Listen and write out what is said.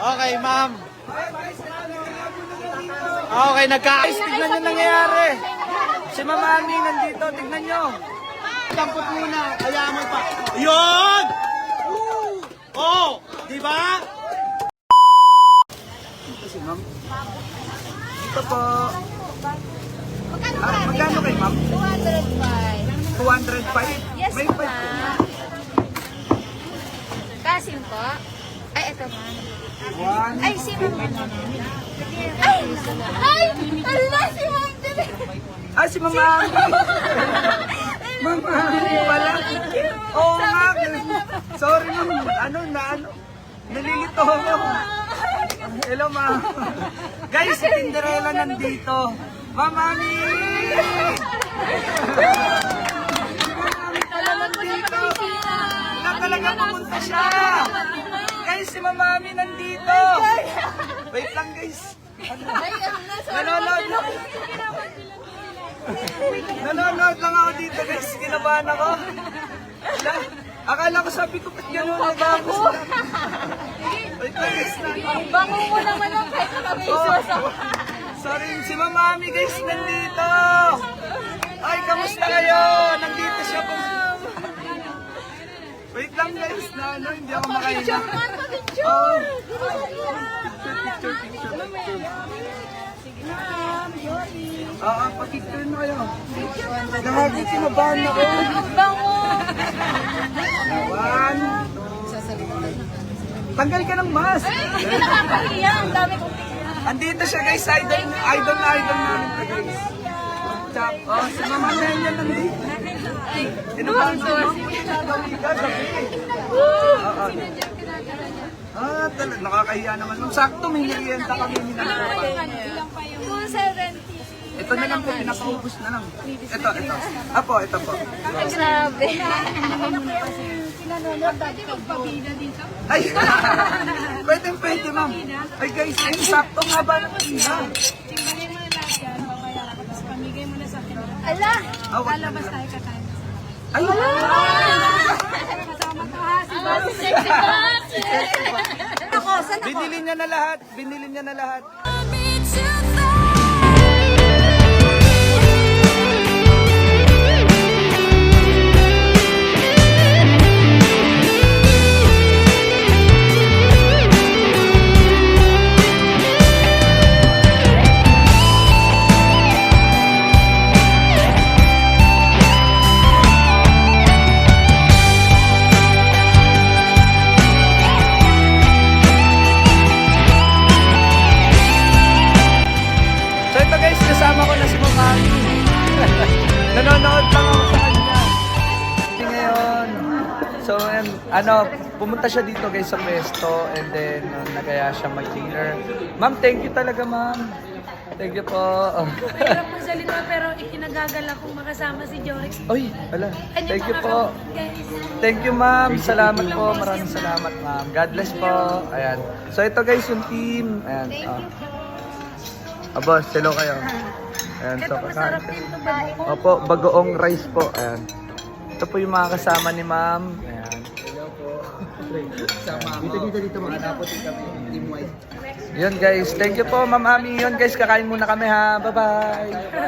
Okay, ma'am. Okay, nagka-ayos. Tignan nyo nangyayari. Si Ma'am Ani nandito. Tignan nyo. Dampot muna. Kaya mo pa. Yun! Oh! Di ba? Ito si Ma'am. Ito po. Ah, magkano kay Ma'am? 205. 205? Yes, May ma'am. 5 Kasim po. Ma'am. One. Ay, si ma'am. Ay! Ay! Ala, si ma'am. Ah, si Ma'am Ani. Ma'am Ani pala. Oo nga. Sorry ma'am. Ano na ano? Nalilito ako. Hello ma'am. Guys, si Cinderella nandito. Ma'am Ani! Mami pala nandito. Na talaga pumunta siya. Guys, si Ma'am Ami nandito. Wait lang guys. Nanonood lang. Nanonood lang ako dito guys. Kinabahan ako. Akala ko sabi ko, ba't gano'n na ba ako? Wait lang guys. Bango mo naman ang kahit nakabaisos ako. Sorry, si Mama Ami guys nandito. Ay, kamusta kayo? Nandito siya po. Wait lang guys, na ano, hindi ako makahinga. Oh. Picture, picture, picture. Oo, pag-picture mo kayo. Nakagi, kinabahan ako. Bango! One. Tanggal ka ng mask. Hindi nakakahiya. Ang dami kong picture. Andito siya guys, idol, idol na idol namin to guys. Chap, oh, si Mama Nelia nandito. Kinabahan si Mama. Gabi ka, gabi. Oo. Ah, talaga, nakakahiya naman. Nung sakto, may merienda kami minanapa. 270. Ito na lang po, pinapaubos na lang. Ito, ito. Apo, ito po. Grabe. Ay! pwede, pwede, ma'am. Ay, guys, ay, sakto nga ba ng pila? Timbalin mo na lahat yan, babayaran ko. Tapos pamigay mo na sa akin. Ala! Ah, Lalabas tayo kakain. Ay! Kasama ko ha, si Boss, sexy boss! Ako, saan ako? Binili niya na lahat. Binili niya na lahat. Nanonood lang ako sa kanya. Hindi ngayon. So ayan, ano, pumunta siya dito guys sa pesto and then uh, nagaya siya mag-dinner. Ma'am, thank you talaga ma'am. Thank you po. Mahirap magsalita pero ikinagagala kong makasama si Jorix. Uy, ala. Thank you po. Thank you ma'am. Salamat po. Maraming salamat ma'am. God bless po. Ayan. So ito guys yung team. Ayan. Oh. Aba, hello kayo. Ayan, so ito masarap kakain. din ito ba? Opo, bagoong rice po. Ayan. Ito po yung mga kasama ni ma'am. Ayan. Dito, dito, dito mga napot kami, team white. Yun guys, thank you po ma'am Ami. Yun guys, kakain muna kami ha. Bye-bye.